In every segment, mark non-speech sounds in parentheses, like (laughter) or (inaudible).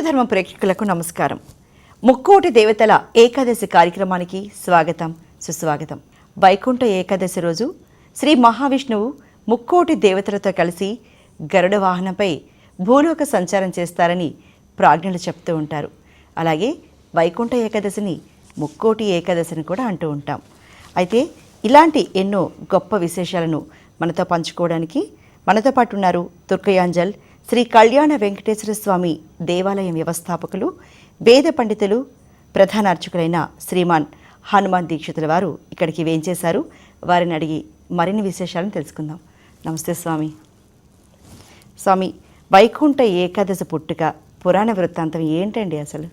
హిందూ ప్రేక్షకులకు నమస్కారం. ముక్కోటి దేవతల ఏకాదశి కార్యక్రమానికి స్వాగతం సుస్వాగతం. వైకుంఠ ఏకాదశి రోజు శ్రీ మహావిష్ణువు ముక్కోటి దేవతలతో కలిసి గరుడ వాహనంపై భూలోక సంచారం చేస్తారని ప్రాజ్ఞులు చెప్తూ ఉంటారు. అలాగే వైకుంఠ ఏకాదశిని ముక్కోటి ఏకాదశిని కూడా అంటూ ఉంటాం. అయితే ఇలాంటి ఎన్నో గొప్ప విశేషాలను మనతో పంచుకోవడానికి మనతో పాటు ఉన్నారు తుర్కయాంజల్ శ్రీ కళ్యాణ వెంకటేశ్వర స్వామి దేవాలయం వ్యవస్థాపకులు వేద పండితులు ప్రధాన అర్చకులైన శ్రీమాన్ హనుమాన్ దీక్షితుల వారు ఇక్కడికి వేంచేశారు. వారిని అడిగి మరిన్ని విశేషాలను తెలుసుకుందాం. నమస్తే స్వామి. స్వామి వైకుంఠ ఏకాదశి పుట్టుక పురాణ వృత్తాంతం ఏంటండి అసలు?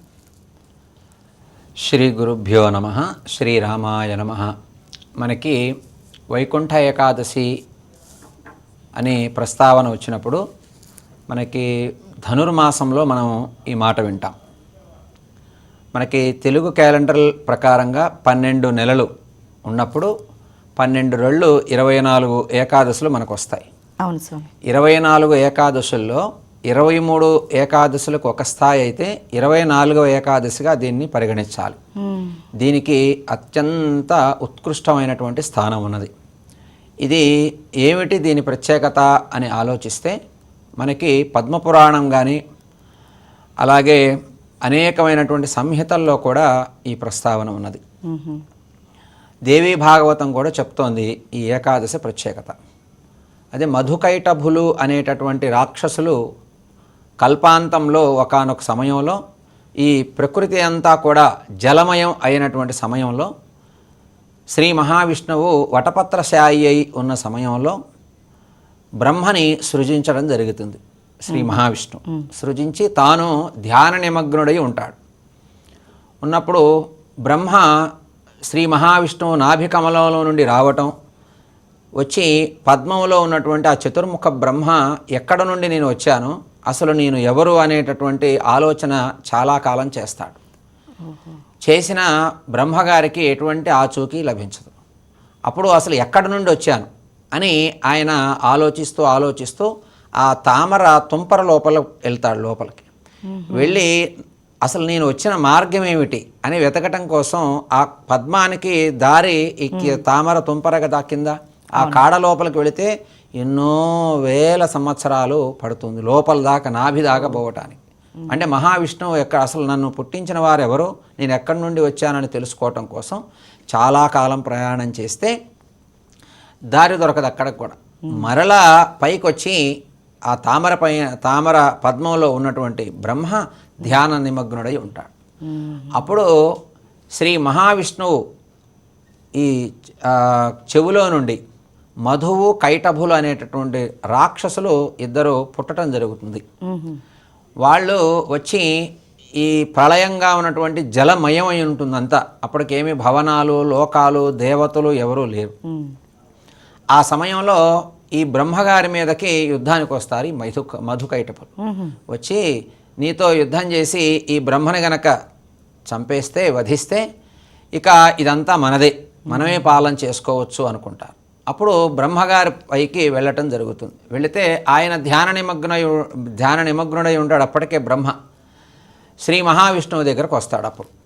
శ్రీ గురుభ్యో నమ శ్రీరామాయ నమ. మనకి వైకుంఠ ఏకాదశి అనే ప్రస్తావన వచ్చినప్పుడు మనకి ధనుర్మాసంలో మనం ఈ మాట వింటాం. మనకి తెలుగు క్యాలెండర్ ప్రకారంగా పన్నెండు నెలలు ఉన్నప్పుడు పన్నెండు రెళ్ళు ఇరవై నాలుగు ఏకాదశులు మనకు వస్తాయి అవును స్వామి ఇరవై నాలుగు ఏకాదశుల్లో ఇరవై మూడు ఏకాదశులకు ఒక స్థాయి అయితే ఇరవై నాలుగవ ఏకాదశిగా దీన్ని పరిగణించాలి. దీనికి అత్యంత ఉత్కృష్టమైనటువంటి స్థానం ఉన్నది. ఇది ఏమిటి దీని ప్రత్యేకత అని ఆలోచిస్తే మనకి పద్మపురాణం కానీ అలాగే అనేకమైనటువంటి సంహితల్లో కూడా ఈ ప్రస్తావన ఉన్నది. దేవీ భాగవతం కూడా చెప్తోంది ఈ ఏకాదశి ప్రత్యేకత అదే మధుకైటభులు అనేటటువంటి రాక్షసులు కల్పాంతంలో ఒకానొక సమయంలో ఈ ప్రకృతి అంతా కూడా జలమయం అయినటువంటి సమయంలో శ్రీ మహావిష్ణువు వటపత్రశాయి అయి ఉన్న సమయంలో బ్రహ్మని సృజించడం జరుగుతుంది. శ్రీ మహావిష్ణు సృజించి తాను ధ్యాన నిమగ్నుడై ఉంటాడు. ఉన్నప్పుడు బ్రహ్మ శ్రీ మహావిష్ణువు నాభికమలంలో నుండి రావటం వచ్చి పద్మంలో ఉన్నటువంటి ఆ చతుర్ముఖ బ్రహ్మ ఎక్కడ నుండి నేను వచ్చాను అసలు నేను ఎవరు అనేటటువంటి ఆలోచన చాలా కాలం చేస్తాడు. చేసిన బ్రహ్మగారికి ఎటువంటి ఆచూకీ లభించదు. అప్పుడు అసలు ఎక్కడి నుండి వచ్చాను? అని ఆయన ఆలోచిస్తూ ఆలోచిస్తూ ఆ తామర తుంపర లోపల వెళ్తాడు లోపలికి. వెళ్ళి అసలు నేను వచ్చిన మార్గం ఏమిటి అని వెతకటం కోసం ఆ పద్మానికి దారి ఈ తామర తుంపర కదా కింద ఆ కాడ లోపలికి వెళితే ఎన్నో వేల సంవత్సరాలు పడుతుంది లోపల దాకా నాభి దాకా పోవటానికి. అంటే మహావిష్ణువు ఎక్కడ అసలు నన్ను పుట్టించిన వారు ఎవరు నేను ఎక్కడి నుండి వచ్చానని తెలుసుకోవటం కోసం చాలా కాలం ప్రయాణం చేస్తే దారి దొరకదు అక్కడ కూడా. మరలా పైకి వచ్చి ఆ తామర పై తామర పద్మంలో ఉన్నటువంటి బ్రహ్మ ధ్యాన నిమగ్నుడై ఉంటాడు. అప్పుడు శ్రీ మహావిష్ణువు ఈ చెవులో నుండి మధువు కైటభులు అనేటటువంటి రాక్షసులు ఇద్దరు పుట్టడం జరుగుతుంది. వాళ్ళు వచ్చి ఈ ప్రళయంగా ఉన్నటువంటి జలమయమై ఉంటుందంతా. అప్పటికేమి భవనాలు లోకాలు దేవతలు ఎవరూ లేరు. ఆ సమయంలో ఈ బ్రహ్మగారి మీదకి యుద్ధానికి వస్తారు ఈ మధు మధుకైటపులు. వచ్చి నీతో యుద్ధం చేసి ఈ బ్రహ్మని గనక చంపేస్తే వధిస్తే ఇక ఇదంతా మనదే. మనమే పాలన చేసుకోవచ్చు అనుకుంటారు. అప్పుడు బ్రహ్మగారి పైకి వెళ్ళటం జరుగుతుంది. వెళితే ఆయన ధ్యాన నిమగ్న ధ్యాన నిమగ్నుడై ఉంటాడు అప్పటికే బ్రహ్మ. శ్రీ మహావిష్ణువు దగ్గరకు వస్తాడు అప్పుడు.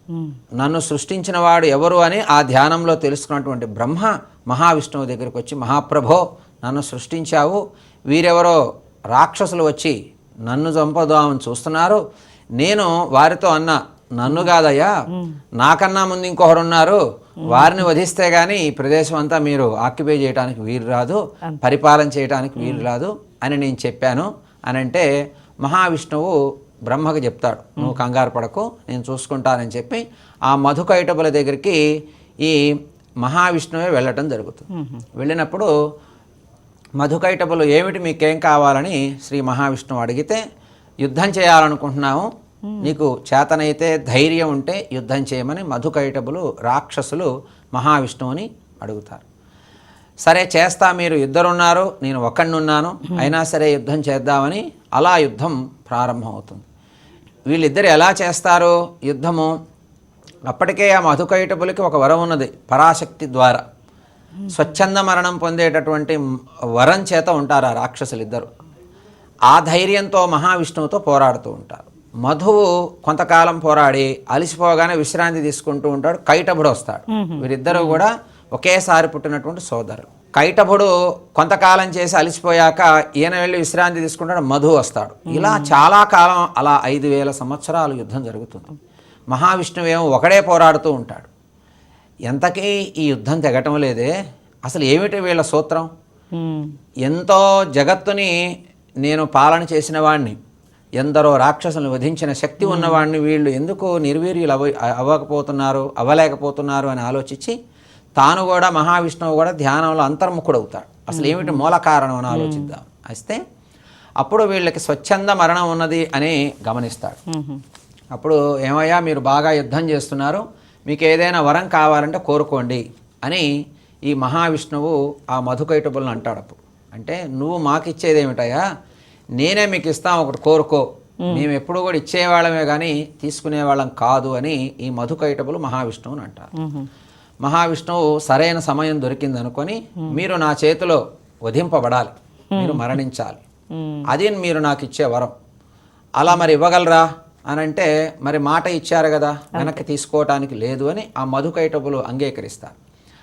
నన్ను సృష్టించిన వాడు ఎవరు అని ఆ ధ్యానంలో తెలుసుకున్నటువంటి బ్రహ్మ మహావిష్ణువు దగ్గరికి వచ్చి మహాప్రభో నన్ను సృష్టించావు. వీరెవరో రాక్షసులు వచ్చి నన్ను చంపదామని చూస్తున్నారు. నేను వారితో అన్న నన్ను కాదయ్యా. నాకన్నా ముందు ఇంకొకరు ఉన్నారు వారిని వధిస్తే గానీ ఈ ప్రదేశం అంతా మీరు ఆక్యుపై చేయడానికి వీలు రాదు. పరిపాలన చేయడానికి వీలు రాదు. అని నేను చెప్పాను. అని అంటే మహావిష్ణువు బ్రహ్మకు చెప్తాడు నువ్వు కంగారు పడకు నేను చూసుకుంటానని చెప్పి ఆ మధుకైటబుల దగ్గరికి ఈ మహావిష్ణువే వెళ్ళటం జరుగుతుంది. వెళ్ళినప్పుడు మధుకైటబులు ఏమిటి మీకేం కావాలని శ్రీ మహావిష్ణువు అడిగితే యుద్ధం చేయాలనుకుంటున్నాము నీకు చేతనైతే ధైర్యం ఉంటే యుద్ధం చేయమని మధుకైటబులు రాక్షసులు మహావిష్ణువుని అడుగుతారు. సరే చేస్తా మీరు ఇద్దరున్నారు నేను ఒక్కడినున్నాను అయినా సరే యుద్ధం చేద్దామని అలా యుద్ధం ప్రారంభమవుతుంది. వీళ్ళిద్దరు ఎలా చేస్తారు యుద్ధము. అప్పటికే ఆ మధుకైటపులకి ఒక వరం ఉన్నది పరాశక్తి ద్వారా. స్వచ్ఛంద మరణం పొందేటటువంటి వరం చేత ఉంటారు ఆ రాక్షసులు ఇద్దరు ఆ ధైర్యంతో మహావిష్ణువుతో పోరాడుతూ ఉంటారు. మధువు కొంతకాలం పోరాడి అలసిపోగానే విశ్రాంతి తీసుకుంటూ ఉంటాడు కైటభుడు వస్తాడు. వీరిద్దరూ కూడా ఒకేసారి పుట్టినటువంటి సోదరులు కైటభుడు కొంతకాలం చేసి అలసిపోయాక ఈయన వెళ్ళి విశ్రాంతి తీసుకుంటాడు మధు వస్తాడు. ఇలా చాలా కాలం అలా ఐదు వేల సంవత్సరాలు యుద్ధం జరుగుతుంది. మహావిష్ణువేమో ఒకడే పోరాడుతూ ఉంటాడు. ఎంతకీ ఈ యుద్ధం తెగటం లేదే? అసలు ఏమిటి వీళ్ళ సూత్రం? ఎంతో జగత్తుని నేను పాలన చేసిన వాడిని ఎందరో రాక్షసులను వధించిన శక్తి ఉన్నవాడిని వీళ్ళు ఎందుకు నిర్వీర్యులు అవ అవ్వకపోతున్నారు అవ్వలేకపోతున్నారు అని ఆలోచించి తాను కూడా మహావిష్ణువు కూడా ధ్యానంలో అంతర్ముఖుడవుతాడు. అసలు ఏమిటి మూల కారణం అని ఆలోచిద్దాం. అయితే అప్పుడు వీళ్ళకి స్వచ్ఛంద మరణం ఉన్నది అని గమనిస్తాడు. అప్పుడు ఏమయ్యా మీరు బాగా యుద్ధం చేస్తున్నారు మీకు ఏదైనా వరం కావాలంటే కోరుకోండి అని ఈ మహావిష్ణువు ఆ మధుకైటబుల్ని అంటాడు అప్పుడు. అంటే నువ్వు మాకు ఇచ్చేది ఏమిటయ్యా నేనే మీకు ఇస్తాం ఒకటి కోరుకో. మేము. ఎప్పుడు కూడా ఇచ్చేవాళ్ళమే కానీ తీసుకునేవాళ్ళం కాదు అని ఈ మధుకైటబులు మహావిష్ణువుని అంటారు. మహావిష్ణువు సరైన సమయం దొరికింది అనుకొని మీరు నా చేతిలో వధింపబడాలి. మీరు మరణించాలి. ఉమ్, అది మీరు నాకు ఇచ్చే వరం. అలా మరి ఇవ్వగలరా? అని అంటే మరి మాట ఇచ్చారు కదా వెనక్కి తీసుకోవటానికి లేదు అని ఆ మధుకైటబులు అంగీకరిస్తారు.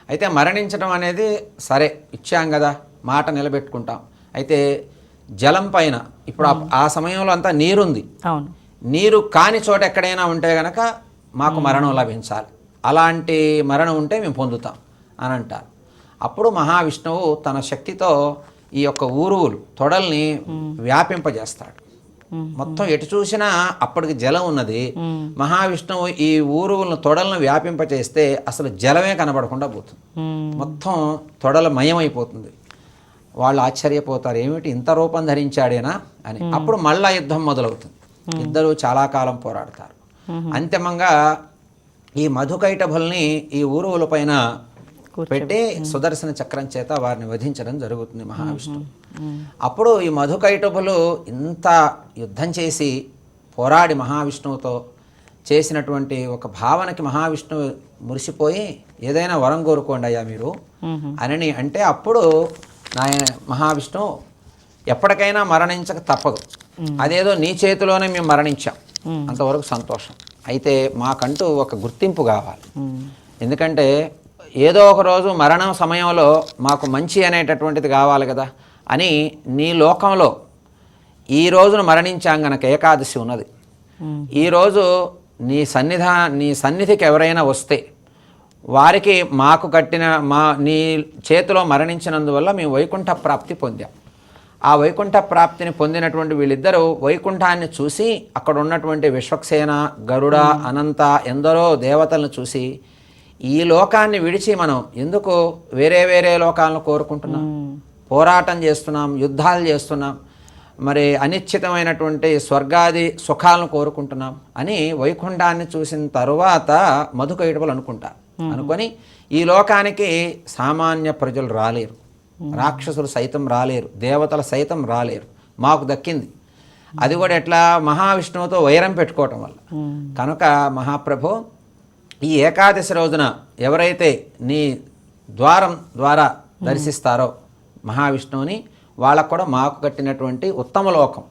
అయితే మరణించడం అనేది సరే ఇచ్చాం కదా మాట నిలబెట్టుకుంటాం. అయితే జలం పైన ఇప్పుడు ఆ- సమయంలో అంతా నీరుంది. నీరు కాని చోట ఎక్కడైనా ఉంటే గనక మాకు మరణం లభించాలి. అలాంటి మరణం ఉంటే మేము పొందుతాం అని అంటారు. అప్పుడు మహావిష్ణువు తన శక్తితో ఈ యొక్క ఊరువులు తొడల్ని వ్యాపింపజేస్తాడు. మొత్తం ఎటు చూసినా అప్పటికి జలం ఉన్నది. మహావిష్ణువు ఈ ఊరువులను తొడలను వ్యాపింపచేస్తే అసలు జలమే కనబడకుండా పోతుంది. మొత్తం తొడల మయమైపోతుంది. వాళ్ళు ఆశ్చర్యపోతారు ఏమిటి ఇంత రూపం ధరించాడేనా? అని. అప్పుడు మళ్ళా యుద్ధం మొదలవుతుంది. ఇద్దరు చాలా కాలం పోరాడతారు. అంతిమంగా ఈ మధుకైటభుల్ని ఈ ఊరువుల పైన పెట్టి సుదర్శన చక్రం చేత వారిని వధించడం జరుగుతుంది మహావిష్ణువు. అప్పుడు ఈ మధుకైటభులు ఇంత యుద్ధం చేసి పోరాడి మహావిష్ణువుతో చేసినటువంటి ఒక భావనకి మహావిష్ణువు మురిసిపోయి ఏదైనా వరం కోరుకోండి అయ్యా మీరు అని అంటే అప్పుడు నాయన మహావిష్ణువు ఎప్పటికైనా మరణించక తప్పదు. అదేదో నీ చేతిలోనే మేము మరణించాం. అంతవరకు సంతోషం. అయితే మాకంటూ ఒక గుర్తింపు కావాలి. ఎందుకంటే ఏదో ఒక రోజు మరణం సమయంలో మాకు మంచి అనేటటువంటిది కావాలి కదా అని నీ లోకంలో ఈ రోజున మరణించాం గనక ఏకాదశి ఉన్నది. ఈరోజు నీ సన్నిధా నీ సన్నిధికి ఎవరైనా వస్తే వారికి మాకు కట్టిన మా నీ చేతిలో మరణించినందువల్ల మేము వైకుంఠ ప్రాప్తి పొందాం. ఆ వైకుంఠ ప్రాప్తిని పొందినటువంటి వీళ్ళిద్దరూ వైకుంఠాన్ని చూసి అక్కడ ఉన్నటువంటి విశ్వక్సేన గరుడ అనంత ఎందరో దేవతలను చూసి ఈ లోకాన్ని విడిచి మనం ఎందుకు వేరే వేరే లోకాలను కోరుకుంటున్నాం? పోరాటం చేస్తున్నాం యుద్ధాలు చేస్తున్నాం మరి అనిశ్చితమైనటువంటి స్వర్గాది సుఖాలను కోరుకుంటున్నాం అని వైకుంఠాన్ని చూసిన తరువాత మధుకైటపులు అనుకుంటారు అనుకొని ఈ లోకానికి సామాన్య ప్రజలు రాలేరు. రాక్షసులు సైతం రాలేరు దేవతలు సైతం రాలేరు. మాకు దక్కింది. అది కూడా ఎట్లా? మహావిష్ణువుతో వైరం పెట్టుకోవటం వల్ల. కనుక మహాప్రభు ఈ ఏకాదశి రోజున ఎవరైతే నీ ద్వారం ద్వారా దర్శిస్తారో మహావిష్ణువుని వాళ్ళకు కూడా మాకు కట్టినటువంటి ఉత్తమ లోకం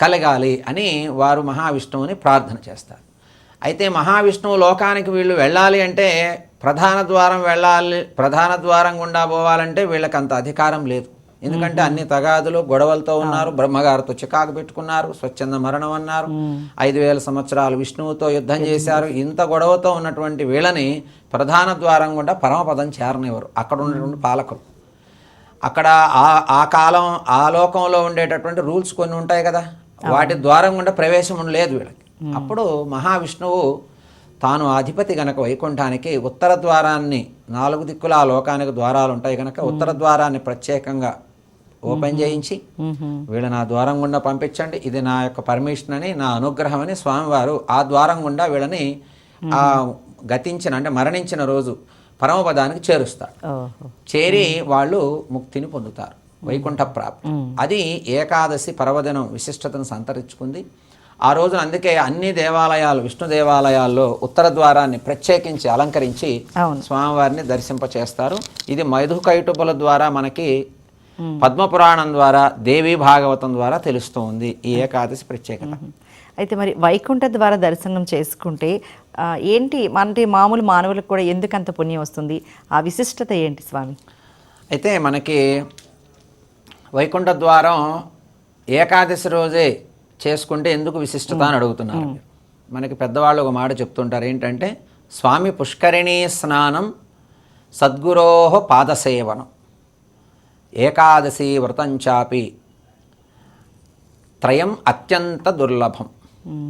కలగాలి అని వారు మహావిష్ణువుని ప్రార్థన చేస్తారు. అయితే మహావిష్ణువు లోకానికి వీళ్ళు వెళ్ళాలి అంటే ప్రధాన ద్వారం వెళ్ళాలి ప్రధాన ద్వారం గుండా పోవాలంటే వీళ్ళకి అంత అధికారం లేదు. ఎందుకంటే అన్ని తగాదులు గొడవలతో ఉన్నారు బ్రహ్మగారితో చికాకు పెట్టుకున్నారు స్వచ్ఛంద మరణం అన్నారు ఐదు వేల సంవత్సరాలు విష్ణువుతో యుద్ధం చేశారు. ఇంత గొడవతో ఉన్నటువంటి వీళ్ళని ప్రధాన ద్వారం గుండా పరమపదం చేరనివ్వరు. అక్కడ ఉన్నటువంటి పాలకులు. అక్కడ ఆ ఆ కాలం ఆ లోకంలో ఉండేటటువంటి రూల్స్ కొన్ని ఉంటాయి కదా. వాటి ద్వారం గుండా ప్రవేశం లేదు వీళ్ళకి. అప్పుడు మహావిష్ణువు తాను అధిపతి గనక వైకుంఠానికి ఉత్తర ద్వారాన్ని నాలుగు దిక్కుల ఆ లోకానికి ద్వారాలు ఉంటాయి గనక ఉత్తర ద్వారాన్ని ప్రత్యేకంగా ఓపెన్ చేయించి వీళ్ళని ఆ ద్వారం గుండా పంపించండి ఇది నా యొక్క పర్మిషన్ అని నా అనుగ్రహం అని స్వామివారు ఆ ద్వారం గుండా వీళ్ళని ఆ గతించిన అంటే మరణించిన రోజు పరమపదానికి చేరుస్తాడు ఓహో. చేరి వాళ్ళు ముక్తిని పొందుతారు వైకుంఠ ప్రాప్తి. అది ఏకాదశి పర్వదినం విశిష్టతను సంతరించుకుంది. ఆ రోజున అందుకే అన్ని దేవాలయాలు విష్ణు దేవాలయాల్లో ఉత్తర ద్వారాన్ని ప్రత్యేకించి అలంకరించి స్వామివారిని దర్శింపచేస్తారు. ఇది మైధుకైటుపుల ద్వారా మనకి పద్మపురాణం ద్వారా దేవీ భాగవతం ద్వారా తెలుస్తూ ఉంది ఈ ఏకాదశి ప్రత్యేకత. అయితే మరి వైకుంఠ ద్వారా దర్శనం చేసుకుంటే ఏంటి అంటే మామూలు మానవులకు కూడా ఎందుకు అంత పుణ్యం వస్తుంది? ఆ విశిష్టత ఏంటి స్వామి? అయితే మనకి వైకుంఠ ద్వారం ఏకాదశి రోజే చేసుకుంటే ఎందుకు విశిష్టత అని అడుగుతున్నారు. మనకి పెద్దవాళ్ళు ఒక మాట చెప్తుంటారు ఏంటంటే స్వామి పుష్కరిణీ స్నానం సద్గురోహ పాదసేవనం. ఏకాదశి వ్రతం చాపి త్రయం అత్యంత దుర్లభం.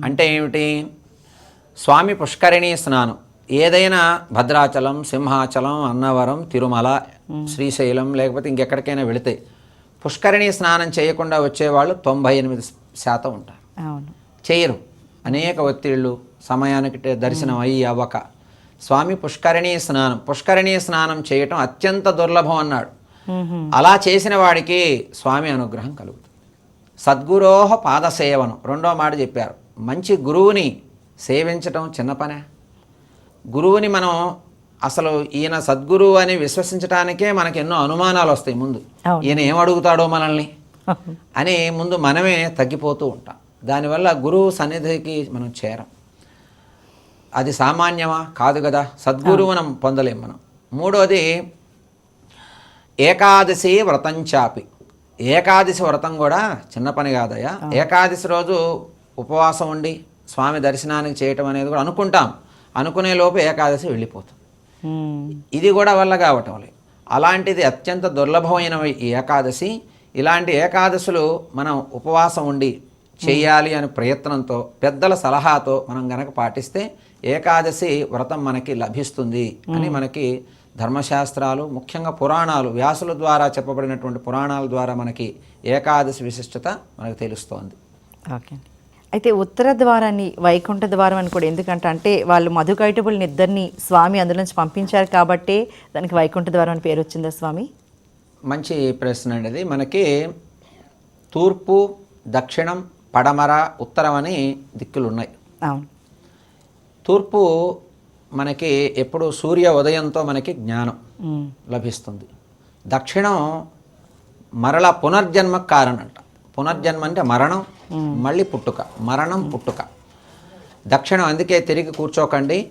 అంటే ఏమిటి? స్వామి పుష్కరిణీ స్నానం. ఏదైనా భద్రాచలం సింహాచలం అన్నవరం తిరుమల శ్రీశైలం లేకపోతే ఇంకెక్కడికైనా వెళితే పుష్కరిణీ స్నానం చేయకుండా వచ్చేవాళ్ళు తొంభై ఎనిమిది శాతం ఉంటారు. అవును. చేయరు. అనేక ఒత్తిళ్ళు సమయానికి దర్శనం అయ్యి అవ్వక. స్వామి పుష్కరిణీ స్నానం పుష్కరిణీ స్నానం చేయటం అత్యంత దుర్లభం అన్నాడు. అలా చేసిన వాడికి స్వామి అనుగ్రహం కలుగుతుంది. సద్గురోహ పాదసేవనం రెండో మాట చెప్పారు. మంచి గురువుని సేవించటం చిన్న పనే. గురువుని మనం అసలు ఈయన సద్గురువు అని విశ్వసించడానికే మనకి ఎన్నో అనుమానాలు వస్తాయి ముందు. ఈయన ఏం అడుగుతాడో మనల్ని? అని ముందు మనమే తగ్గిపోతూ ఉంటాం. దానివల్ల గురువు సన్నిధికి మనం చేరం. అది సామాన్యమా? కాదు కదా. సద్గురువు మనం పొందలేం మనం. మూడోది ఏకాదశి వ్రతం చాపి. ఏకాదశి వ్రతం కూడా చిన్న పని కాదయ్యా. ఏకాదశి రోజు ఉపవాసం ఉండి స్వామి దర్శనానికి చేయటం అనేది కూడా అనుకుంటాం. అనుకునే లోపు ఏకాదశి వెళ్ళిపోతుంది మ్మ్. ఇది కూడా వల్ల కావటం లేదు. అలాంటిది అత్యంత దుర్లభమైన ఈ ఏకాదశి. ఇలాంటి ఏకాదశులు మనం ఉపవాసం ఉండి చేయాలి అనే ప్రయత్నంతో పెద్దల సలహాతో మనం గనక పాటిస్తే ఏకాదశి వ్రతం మనకి లభిస్తుంది అని మనకి ధర్మశాస్త్రాలు ముఖ్యంగా పురాణాలు వ్యాసుల ద్వారా చెప్పబడినటువంటి పురాణాల ద్వారా మనకి ఏకాదశి విశిష్టత మనకు తెలుస్తోంది. ఓకే. అయితే ఉత్తర ద్వారాన్ని వైకుంఠ ద్వారం అని కూడా ఎందుకంటే అంటే వాళ్ళు మధుకైటబుల్ని ఇద్దరిని స్వామి అందులో నుంచి పంపించారు కాబట్టే దానికి వైకుంఠ ద్వారం అని పేరు వచ్చిందా స్వామి? మంచి ప్రశ్న అండి అది మనకి తూర్పు దక్షిణం పడమర ఉత్తరం అని దిక్కులు ఉన్నాయి. అవును. తూర్పు మనకి ఎప్పుడు సూర్య ఉదయంతో మనకి జ్ఞానం. లభిస్తుంది. దక్షిణం మరల పునర్జన్మకు కారణంట. పునర్జన్మ అంటే మరణం మళ్ళీ పుట్టుక మరణం పుట్టుక. దక్షిణం అందుకే తిరిగి కూర్చోకండి.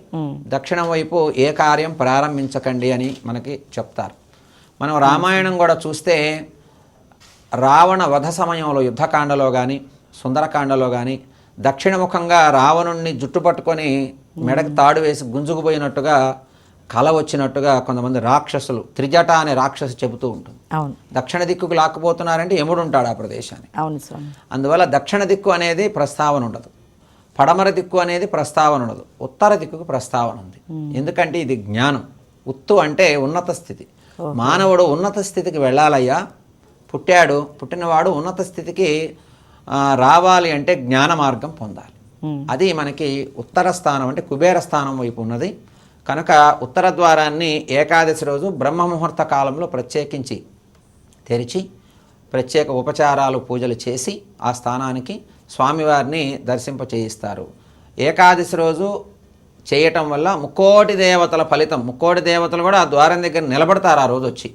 దక్షిణం వైపు ఏ కార్యం ప్రారంభించకండి అని మనకి చెప్తారు. మనం రామాయణం కూడా చూస్తే రావణ వధ సమయంలో యుద్ధకాండలో కానీ సుందరకాండలో కానీ దక్షిణముఖంగా రావణుణ్ణి జుట్టు పట్టుకొని మెడకు తాడు వేసి గుంజుకుపోయినట్టుగా కల వచ్చినట్టుగా కొంతమంది రాక్షసులు త్రిజట అనే రాక్షసు చెబుతూ ఉంటుంది. అవును. దక్షిణ దిక్కుకు లాక్కుపోతున్నారంటే యముడు ఉంటాడు ఆ ప్రదేశాన్ని. అవును స్వామి. అందువల్ల దక్షిణ దిక్కు అనేది ప్రస్తావన ఉండదు. పడమర దిక్కు అనేది ప్రస్తావన ఉండదు. ఉత్తర దిక్కుకు ప్రస్తావన ఉంది. ఎందుకంటే ఇది జ్ఞానం. ఉత్తు అంటే ఉన్నత స్థితి. మానవుడు ఉన్నత స్థితికి వెళ్ళాలయ్యా. పుట్టాడు పుట్టినవాడు ఉన్నత స్థితికి రావాలి అంటే జ్ఞాన మార్గం పొందాలి. అది మనకి ఉత్తర స్థానం అంటే కుబేర స్థానం వైపు ఉన్నది. కనుక ఉత్తర ద్వారాన్ని ఏకాదశి రోజు బ్రహ్మ ముహూర్త కాలంలో ప్రత్యేకించి తెరిచి ప్రత్యేక ఉపచారాలు పూజలు చేసి ఆ స్థానానికి స్వామివారిని దర్శింప చేయిస్తారు ఏకాదశి రోజు చేయటం వల్ల ముక్కోటి దేవతల ఫలితం. ముక్కోటి దేవతలు కూడా ఆ ద్వారం దగ్గర నిలబడతారు ఆ రోజు వచ్చి.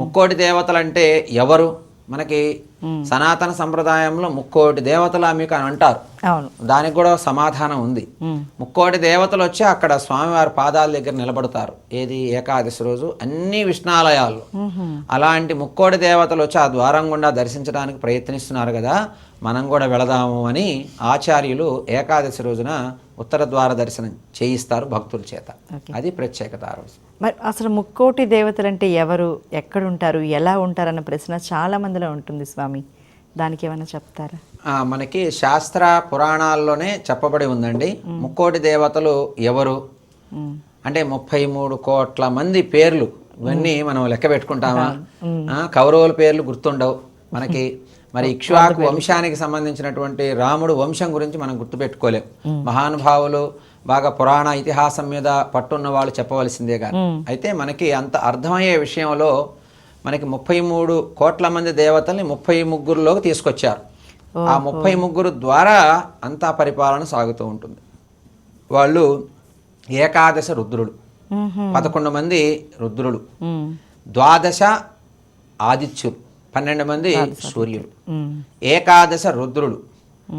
ముక్కోటి దేవతలు అంటే ఎవరు? మనకి సనాతన సంప్రదాయంలో ముక్కోటి దేవతల మీకు అని అంటారు. దానికి కూడా సమాధానం ఉంది. ముక్కోటి దేవతలు వచ్చి అక్కడ స్వామివారి పాదాల దగ్గర నిలబడతారు. ఏది? ఏకాదశి రోజు. అన్ని విష్ణాలయాల్లో. అలాంటి ముక్కోటి దేవతలు వచ్చి ఆ ద్వారం గుండా దర్శించడానికి ప్రయత్నిస్తున్నారు కదా. మనం కూడా వెళదాము అని ఆచార్యులు ఏకాదశి రోజున ఉత్తర ద్వార దర్శనం చేయిస్తారు భక్తుల చేత. అది ప్రత్యేకత ఆ రోజు. మరి అసలు ముక్కోటి దేవతలు అంటే ఎవరు? ఎక్కడ ఉంటారు ఎలా ఉంటారన్న ప్రశ్న చాలా మందిలో ఉంటుంది స్వామి. దానికి ఏమైనా చెప్తారా? మనకి శాస్త్ర పురాణాల్లోనే చెప్పబడి ఉందండి. ముక్కోటి దేవతలు ఎవరు. అంటే ముప్పై మూడు కోట్ల మంది పేర్లు. ఇవన్నీ మనం లెక్క పెట్టుకుంటామా? కౌరవుల పేర్లు గుర్తుండవు. మనకి (laughs) మరి ఇక్ష్వాకు వంశానికి సంబంధించినటువంటి రాముడు వంశం గురించి మనం గుర్తుపెట్టుకోలేం. మహానుభావులు బాగా పురాణ ఇతిహాసం మీద పట్టున్న వాళ్ళు చెప్పవలసిందే కానీ అయితే మనకి అంత అర్థమయ్యే విషయంలో మనకి ముప్పై మూడు కోట్ల మంది దేవతల్ని ముప్పై ముగ్గురులోకి తీసుకొచ్చారు. ఆ ముప్పై ముగ్గురు ద్వారా అంతా పరిపాలన సాగుతూ ఉంటుంది. వాళ్ళు ఏకాదశ రుద్రులు. పదకొండు మంది రుద్రులు. ద్వాదశ ఆదిత్యులు. పన్నెండు మంది సూర్యులు. ఏకాదశ రుద్రులు.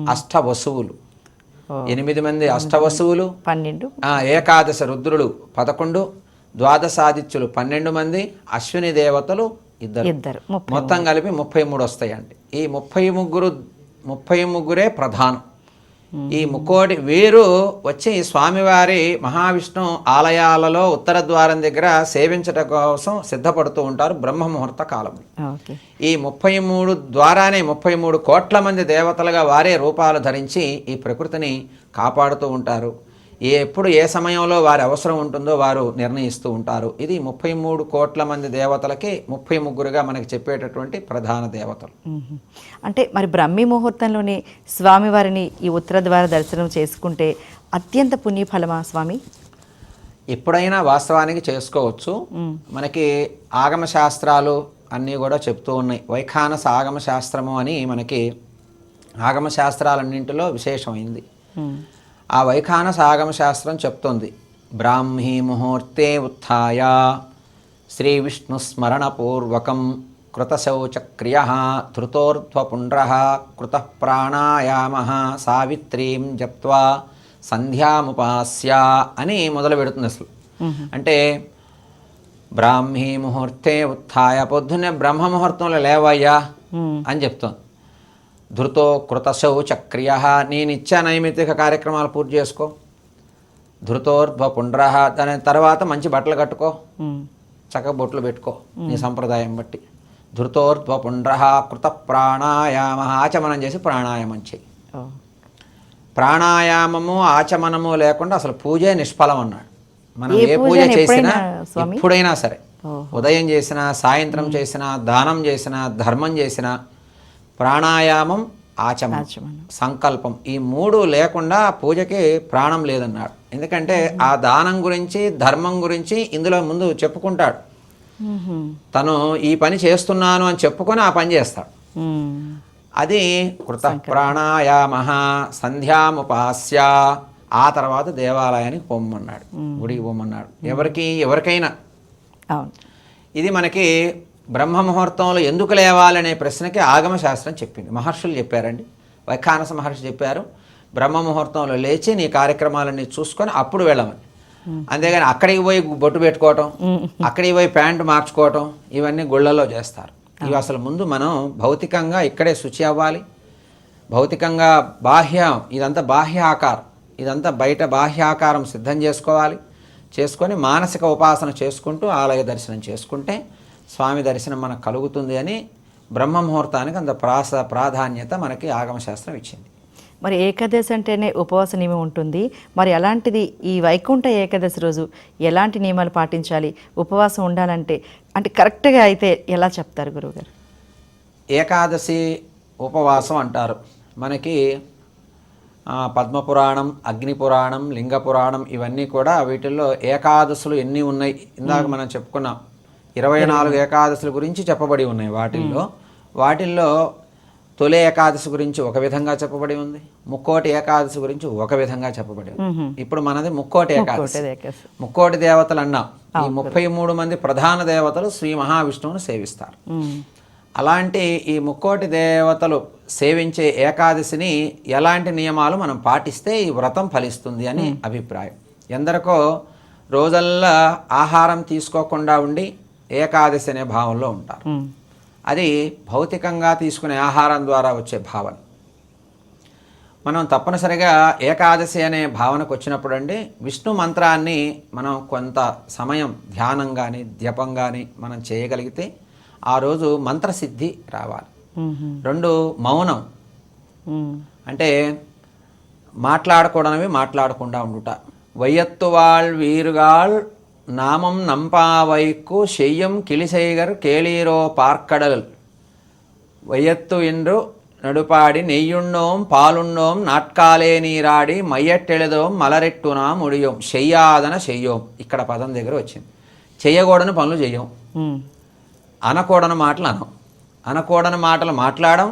అష్ట వసువులు ఎనిమిది మంది అష్టవసువులు. పన్నెండు. ఆ, ఏకాదశ రుద్రులు పదకొండు. ద్వాదశాదిత్యులు పన్నెండు మంది. అశ్విని దేవతలు ఇద్దరు. ఇద్దరు. మొత్తం కలిపి ముప్పై మూడు వస్తాయండి. ఈ ముప్పై ముగ్గురు ముప్పై ముగ్గురే ప్రధానం. ఈ ముక్కోటి వీరు వచ్చి స్వామివారి మహావిష్ణు ఆలయాలలో ఉత్తర ద్వారం దగ్గర సేవించట కోసం సిద్ధపడుతూ ఉంటారు బ్రహ్మ ముహూర్త కాలం ఈ ముప్పై మూడు ద్వారానే ముప్పై మూడు కోట్ల మంది దేవతలుగా వారే రూపాలు ధరించి ఈ ప్రకృతిని కాపాడుతూ ఉంటారు. ఏ ఎప్పుడు ఏ సమయంలో వారి అవసరం ఉంటుందో వారు నిర్ణయిస్తూ ఉంటారు. ఇది ముప్పై మూడు కోట్ల మంది దేవతలకి ముప్పై ముగ్గురుగా మనకి చెప్పేటటువంటి ప్రధాన దేవతలు. అంటే మరి బ్రహ్మీ ముహూర్తంలోనే స్వామివారిని ఈ ఉత్తర ద్వార దర్శనం చేసుకుంటే అత్యంత పుణ్యఫలమా స్వామి? ఎప్పుడైనా వాస్తవానికి చేసుకోవచ్చు. మనకి ఆగమ శాస్త్రాలు అన్నీ కూడా చెప్తూ ఉన్నాయి. వైఖానస ఆగమ శాస్త్రము అని మనకి ఆగమ శాస్త్రాలన్నింటిలో విశేషమైంది. ఆ వైఖానస ఆగమ శాస్త్రం చెప్తోంది. బ్రాహ్మీ ముహూర్తే ఉత్థాయ. శ్రీ విష్ణు స్మరణపూర్వకం కృతశౌచక్రియ ధృతోర్ధ్వపుండ్ర కృత ప్రాణాయామ సావిత్రీం జప్వా సంధ్యాముపాస్య అని మొదలు పెడుతుంది అసలు. అంటే బ్రాహ్మీ ముహూర్తే ఉత్థాయ. పొద్దున్నే బ్రహ్మ ముహూర్తంలో లేవయ్యా. అని చెప్తోంది. ధృతో కృతశౌ చక్రియ నేను ఇచ్చా నైమిత్తిక కార్యక్రమాలు పూర్తి చేసుకో. ధృతోర్ధ్వ పుండ్ర దాని తర్వాత మంచి బట్టలు కట్టుకో. చక్కగా బొట్లు పెట్టుకో నీ సంప్రదాయం బట్టి. ధృతోర్ధ్వ పుండ్ర కృత ప్రాణాయామ ఆచమనం చేసి ప్రాణాయామం చేయి. ప్రాణాయామము ఆచమనము లేకుండా అసలు పూజే నిష్ఫలం అన్నాడు. మనం ఏ పూజ చేసినా ఎప్పుడైనా, సరే. ఉదయం చేసినా సాయంత్రం చేసినా దానం చేసినా ధర్మం చేసినా ప్రాణాయామం ఆచమనం. సంకల్పం. ఈ మూడు లేకుండా పూజకి ప్రాణం లేదన్నాడు. ఎందుకంటే ఆ దానం గురించి ధర్మం గురించి ఇందులో ముందు చెప్పుకుంటాడు. తను ఈ పని చేస్తున్నాను అని చెప్పుకొని ఆ పని చేస్తాడు. అది కృత ప్రాణాయామ సంధ్యాముపాస్య ఆ తర్వాత దేవాలయానికి పొమ్మన్నాడు గుడికి పొమ్మన్నాడు ఎవరికి? ఎవరికైనా. ఇది మనకి బ్రహ్మ ముహూర్తంలో ఎందుకు లేవాలనే ప్రశ్నకి ఆగమ శాస్త్రం చెప్పింది. మహర్షులు చెప్పారండి. వైఖానస మహర్షి చెప్పారు బ్రహ్మ ముహూర్తంలో లేచి నీ కార్యక్రమాలన్నీ చూసుకొని అప్పుడు వెళ్ళమని. అంతేగాని అక్కడికి పోయి బొట్టు పెట్టుకోవటం అక్కడికి పోయి ప్యాంటు మార్చుకోవటం ఇవన్నీ గుళ్ళలో చేస్తారు. ఇవి అసలు ముందు మనం భౌతికంగా ఇక్కడే శుచి అవ్వాలి. భౌతికంగా బాహ్య ఇదంతా బాహ్య ఆకారం. ఇదంతా బయట బాహ్య ఆకారం సిద్ధం చేసుకోవాలి. చేసుకొని మానసిక ఉపాసన చేసుకుంటూ ఆలయ దర్శనం చేసుకుంటే స్వామి దర్శనం మనకు కలుగుతుంది అని బ్రహ్మ ముహూర్తానికి అంత ప్రాస ప్రాధాన్యత మనకి ఆగమశాస్త్రం ఇచ్చింది. మరి ఏకాదశి అంటేనే ఉపవాస నియమం ఉంటుంది. మరి అలాంటిది ఈ వైకుంఠ ఏకాదశి రోజు ఎలాంటి నియమాలు పాటించాలి? ఉపవాసం ఉండాలంటే అంటే కరెక్ట్గా అయితే ఎలా చెప్తారు గురువుగారు? ఏకాదశి ఉపవాసం అంటారు. మనకి పద్మపురాణం అగ్నిపురాణం లింగ పురాణం ఇవన్నీ కూడా వీటిల్లో ఏకాదశులు ఎన్ని ఉన్నాయి? ఇందాక మనం చెప్పుకున్నాం. ఇరవై నాలుగు ఏకాదశుల గురించి చెప్పబడి ఉన్నాయి వాటిల్లో. వాటిల్లో తొలి ఏకాదశి గురించి ఒక విధంగా చెప్పబడి ఉంది. ముక్కోటి ఏకాదశి గురించి ఒక విధంగా చెప్పబడి ఉంది. ఇప్పుడు మనది ముక్కోటి ఏకాదశి. ముక్కోటి దేవతలు అన్నాం ఈ ముప్పై మూడు మంది ప్రధాన దేవతలు శ్రీ మహావిష్ణువును సేవిస్తారు. అలాంటి ఈ ముక్కోటి దేవతలు సేవించే ఏకాదశిని ఎలాంటి నియమాలు మనం పాటిస్తే ఈ వ్రతం ఫలిస్తుంది అని అభిప్రాయం. ఎందరికో రోజల్లా ఆహారం తీసుకోకుండా ఉండి ఏకాదశి అనే భావంలో ఉంటారు. అది భౌతికంగా తీసుకునే ఆహారం ద్వారా వచ్చే భావన మనం తప్పనిసరిగా ఏకాదశి అనే భావనకు వచ్చినప్పుడు అండి విష్ణు మంత్రాన్ని మనం కొంత సమయం ధ్యానం కానీ జపం కానీ మనం చేయగలిగితే ఆ రోజు మంత్రసిద్ధి రావాలి. రెండు మౌనం. అంటే మాట్లాడకూడనివి మాట్లాడకుండా ఉండుట వైయత్తువాళ్ వీరుగాళ్ నామం నంపావైక్కు శెయ్యం కిలిసైగర్ కేళీరో పార్కడల్ வையத்து என்று நடுப்பாடி நெய்யுண்ணோம் பாலுண்ணோம் నాట్కాలే నీరాడి మయ్యట్టెళదోం మలరెట్టునా ముడియోం చెయ్యాదన చెయ్యోం ఇక్కడ పదం దగ్గర వచ్చింది చెయ్యకూడని పనులు చెయ్యం మ్మ్. అనకూడని మాటలు అనం అనకూడని మాటలు మాట్లాడడం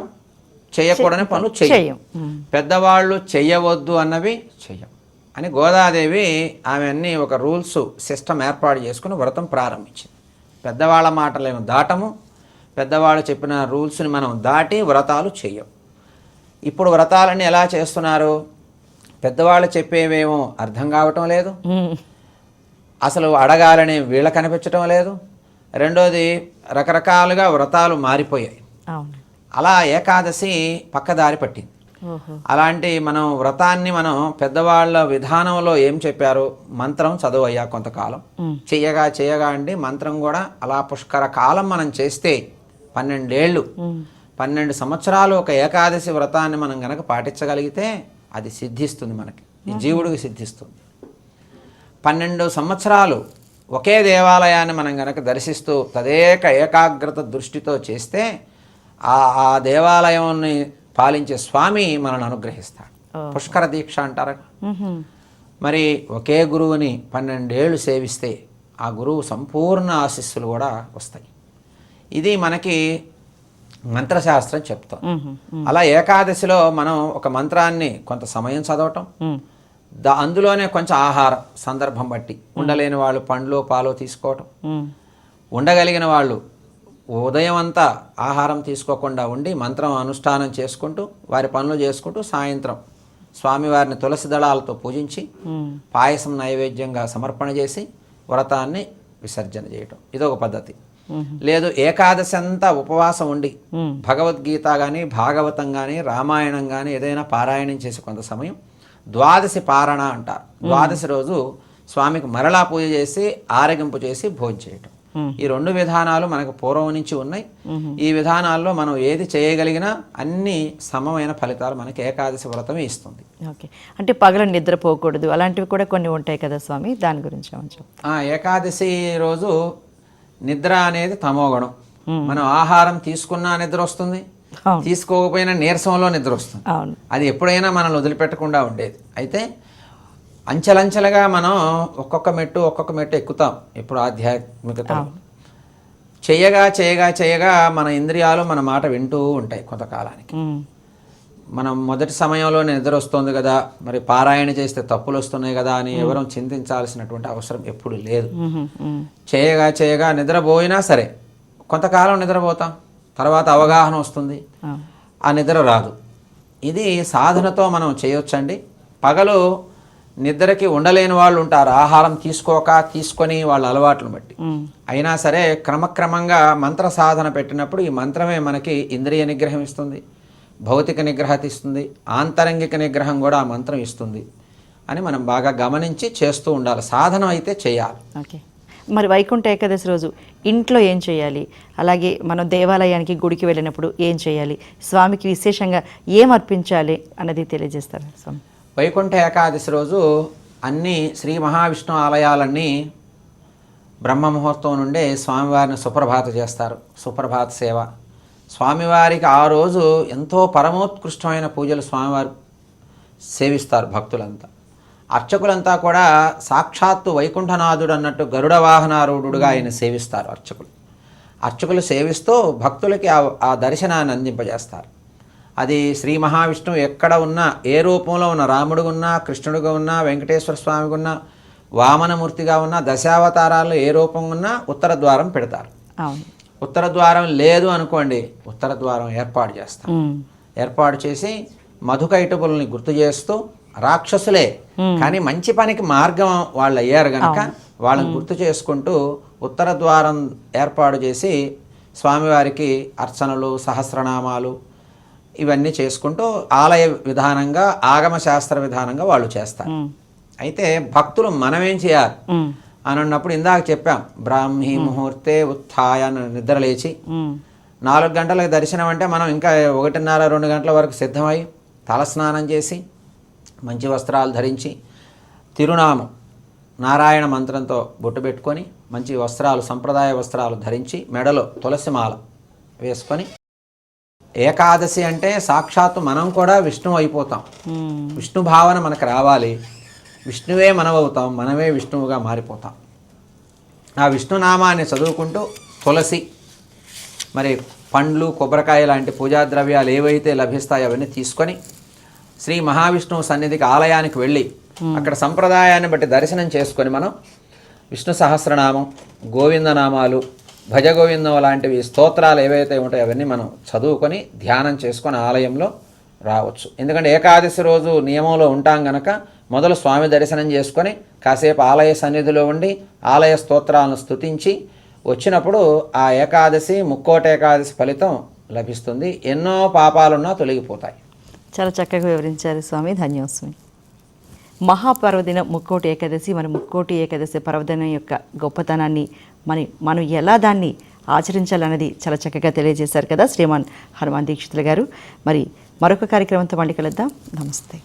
చేయకూడని పనులు చెయ్యం చెయ్యం మ్మ్. పెద్దవాళ్ళు చెయ్యవద్దు అన్నవి చెయ్యం అని గోదాదేవి ఆమె అన్ని ఒక రూల్స్ సిస్టమ్ ఏర్పాటు చేసుకుని వ్రతం ప్రారంభించింది. పెద్దవాళ్ళ మాటలేమో దాటము. పెద్దవాళ్ళు చెప్పిన రూల్స్ని మనం దాటి వ్రతాలు చెయ్యం ఇప్పుడు వ్రతాలన్నీ ఎలా చేస్తున్నారు? పెద్దవాళ్ళు చెప్పేవేమో అర్థం కావటం లేదు. అసలు అడగాలని వీళ్ళ కనిపించటం లేదు. రెండోది రకరకాలుగా వ్రతాలు మారిపోయాయి. అలా ఏకాదశి పక్కదారి పట్టింది. అలాంటి మనం వ్రతాన్ని మనం పెద్దవాళ్ళ విధానంలో ఏం చెప్పారు? మంత్రం చదువయ్యా కొంతకాలం. ఉమ్, చెయ్యగా చేయగా అండి. మంత్రం కూడా అలా పుష్కర కాలం మనం చేస్తే పన్నెండేళ్ళు పన్నెండు సంవత్సరాలు ఒక ఏకాదశి వ్రతాన్ని మనం గనక పాటించగలిగితే అది సిద్ధిస్తుంది మనకి. ఈ జీవుడికి సిద్ధిస్తుంది. పన్నెండు సంవత్సరాలు ఒకే దేవాలయాన్ని మనం గనక దర్శిస్తూ తదేక ఏకాగ్రత దృష్టితో చేస్తే ఆ ఆ దేవాలయాన్ని పాలించే స్వామి మనల్ని అనుగ్రహిస్తాడు. పుష్కర దీక్ష అంటారు. ఉహుం, మరి ఒకే గురువుని పన్నెండేళ్ళు సేవిస్తే ఆ గురువు సంపూర్ణ ఆశీస్సులు కూడా వస్తాయి. ఇది మనకి మంత్రశాస్త్రం చెప్తాం. అలా ఏకాదశిలో మనం ఒక మంత్రాన్ని కొంత సమయం చదవటం దా అందులోనే కొంచెం ఆహారం సందర్భం బట్టి ఉండలేని వాళ్ళు పండ్లు పాలు తీసుకోవటం ఉండగలిగిన వాళ్ళు ఉదయం అంతా ఆహారం తీసుకోకుండా ఉండి మంత్రం అనుష్ఠానం చేసుకుంటూ వారి పనులు చేసుకుంటూ సాయంత్రం స్వామివారిని తులసి దళాలతో పూజించి పాయసం నైవేద్యంగా సమర్పణ చేసి వ్రతాన్ని విసర్జన చేయటం. ఇదొక పద్ధతి. లేదు ఏకాదశి అంతా ఉపవాసం ఉండి భగవద్గీత కానీ భాగవతం కానీ రామాయణం కానీ ఏదైనా పారాయణం చేసి కొంత సమయం ద్వాదశి పారణ అంటారు. ద్వాదశి రోజు స్వామికి మరలా పూజ చేసి ఆరగింపు చేసి భోజనం చేయటం. ఈ రెండు విధానాలు మనకు పూర్వం నుంచి ఉన్నాయి. ఈ విధానాల్లో మనం ఏది చేయగలిగినా అన్ని సమమైన ఫలితాలు మనకి ఏకాదశి వ్రతమే ఇస్తుంది. ఓకే. అంటే పగల నిద్రపోకూడదు అలాంటివి కూడా కొన్ని ఉంటాయి కదా స్వామి? దాని గురించి ఆ ఏకాదశి రోజు నిద్ర అనేది తమోగుణం. మనం ఆహారం తీసుకున్నా నిద్ర వస్తుంది. తీసుకోకపోయినా నీరసంలో నిద్ర వస్తుంది. అది ఎప్పుడైనా మనల్ని వదిలిపెట్టకుండా ఉండేది. అయితే అంచెలంచెలుగా మనం ఒక్కొక్క మెట్టు ఒక్కొక్క మెట్టు ఎక్కుతాం ఇప్పుడు ఆధ్యాత్మికత చేయగా చేయగా చేయగా మన ఇంద్రియాలు మన మాట వింటూ ఉంటాయి కొంతకాలానికి. మనం మొదటి సమయంలో నిద్ర వస్తుంది కదా మరి పారాయణ చేస్తే తప్పులు వస్తున్నాయి కదా అని ఎవరూ చింతించాల్సినటువంటి అవసరం ఎప్పుడు లేదు. చేయగా చేయగా నిద్రపోయినా సరే కొంతకాలం నిద్రపోతాం తర్వాత అవగాహన వస్తుంది ఆ నిద్ర రాదు. ఇది సాధనతో మనం చేయొచ్చండి. పగలు నిద్రకి ఉండలేని వాళ్ళు ఉంటారు. ఆహారం తీసుకోక తీసుకొని వాళ్ళ అలవాట్లను బట్టి. అయినా సరే క్రమక్రమంగా మంత్ర సాధన పెట్టినప్పుడు ఈ మంత్రమే మనకి ఇంద్రియ నిగ్రహం ఇస్తుంది. భౌతిక నిగ్రహత ఇస్తుంది ఆంతరంగిక నిగ్రహం కూడా ఆ మంత్రం ఇస్తుంది అని మనం బాగా గమనించి చేస్తూ ఉండాలి. సాధన అయితే చేయాలి. ఓకే. మరి వైకుంఠ ఏకాదశి రోజు ఇంట్లో ఏం చేయాలి? అలాగే మనం దేవాలయానికి గుడికి వెళ్ళినప్పుడు ఏం చేయాలి? స్వామికి విశేషంగా ఏం అర్పించాలి అన్నది తెలియజేస్తారు స్వామి? వైకుంఠ ఏకాదశి రోజు అన్ని శ్రీ మహావిష్ణు ఆలయాలన్నీ బ్రహ్మ ముహూర్తం నుండే స్వామివారిని సుప్రభాత చేస్తారు. సుప్రభాత సేవ. స్వామివారికి ఆ రోజు ఎంతో పరమోత్కృష్టమైన పూజలు స్వామివారు సేవిస్తారు భక్తులంతా. అర్చకులంతా కూడా సాక్షాత్తు వైకుంఠనాథుడు అన్నట్టు గరుడ వాహనారూఢుడుగా ఆయన సేవిస్తారు అర్చకులు. అర్చకులు సేవిస్తూ భక్తులకి ఆ ఆ దర్శనాన్ని అందింపజేస్తారు. అది శ్రీ మహావిష్ణువు ఎక్కడ ఉన్నా ఏ రూపంలో ఉన్న రాముడుగా ఉన్నా కృష్ణుడిగా ఉన్నా వెంకటేశ్వర స్వామిగా ఉన్నా వామనమూర్తిగా ఉన్నా దశావతారాల్లో ఏ రూపం ఉన్నా ఉత్తర ద్వారం పెడతారు. ఉత్తర ద్వారం లేదు అనుకోండి ఉత్తర ద్వారం ఏర్పాటు చేస్తాం. ఏర్పాటు చేసి మధుకైటపుల్ని గుర్తు చేస్తూ రాక్షసులే కానీ మంచి పనికి మార్గం వాళ్ళు అయ్యారు గనక వాళ్ళని గుర్తు చేసుకుంటూ ఉత్తర ద్వారం ఏర్పాటు చేసి స్వామివారికి అర్చనలు సహస్రనామాలు ఇవన్నీ చేసుకుంటూ ఆలయ విధానంగా ఆగమ శాస్త్ర విధానంగా వాళ్ళు చేస్తారు. అయితే భక్తులు మనమేం చేయాలి? అని అన్నప్పుడు ఇందాక చెప్పాం బ్రాహ్మీ ముహూర్తే ఉత్థాయ నిద్రలేచి నాలుగు గంటలకు దర్శనం అంటే మనం ఇంకా ఒకటిన్నర రెండు గంటల వరకు సిద్ధమై తలస్నానం చేసి మంచి వస్త్రాలు ధరించి తిరునామం నారాయణ మంత్రంతో బొట్టు పెట్టుకొని మంచి వస్త్రాలు సంప్రదాయ వస్త్రాలు ధరించి మెడలో తులసిమాల వేసుకొని ఏకాదశి అంటే సాక్షాత్తు మనం కూడా విష్ణువు అయిపోతాం. విష్ణు భావన మనకు రావాలి. విష్ణువే మనమవుతాం మనమే విష్ణువుగా మారిపోతాం. ఆ విష్ణునామాన్ని చదువుకుంటూ తులసి మరి పండ్లు కొబ్బరికాయ లాంటి పూజా ద్రవ్యాలు ఏవైతే లభిస్తాయో అవన్నీ తీసుకొని శ్రీ మహావిష్ణువు సన్నిధికి ఆలయానికి వెళ్ళి అక్కడ సంప్రదాయాన్ని బట్టి దర్శనం చేసుకొని మనం విష్ణు సహస్రనామం గోవిందనామాలు భజగోవిందం లాంటివి స్తోత్రాలు ఏవైతే ఉంటాయో అవన్నీ మనం చదువుకొని ధ్యానం చేసుకొని ఆలయంలో రావచ్చు. ఎందుకంటే ఏకాదశి రోజు నియమంలో ఉంటాం గనక మొదలు స్వామి దర్శనం చేసుకొని కాసేపు ఆలయ సన్నిధిలో ఉండి ఆలయ స్తోత్రాలను స్తుతించి వచ్చినప్పుడు ఆ ఏకాదశి ముక్కోటి ఏకాదశి ఫలితం లభిస్తుంది. ఎన్నో పాపాలున్నా తొలగిపోతాయి. చాలా చక్కగా వివరించారు స్వామి. ధన్యవాస్వామి మహాపర్వదిన ముక్కోటి ఏకాదశి మన ముక్కోటి ఏకాదశి పర్వదినం యొక్క గొప్పతనాన్ని మరి మనం ఎలా దాన్ని ఆచరించాలన్నది చాలా చక్కగా తెలియజేశారు కదా శ్రీమాన్ హనుమాన్ దీక్షితులు గారు. మరి మరొక కార్యక్రమంతో మళ్ళీ కలుద్దాం. నమస్తే.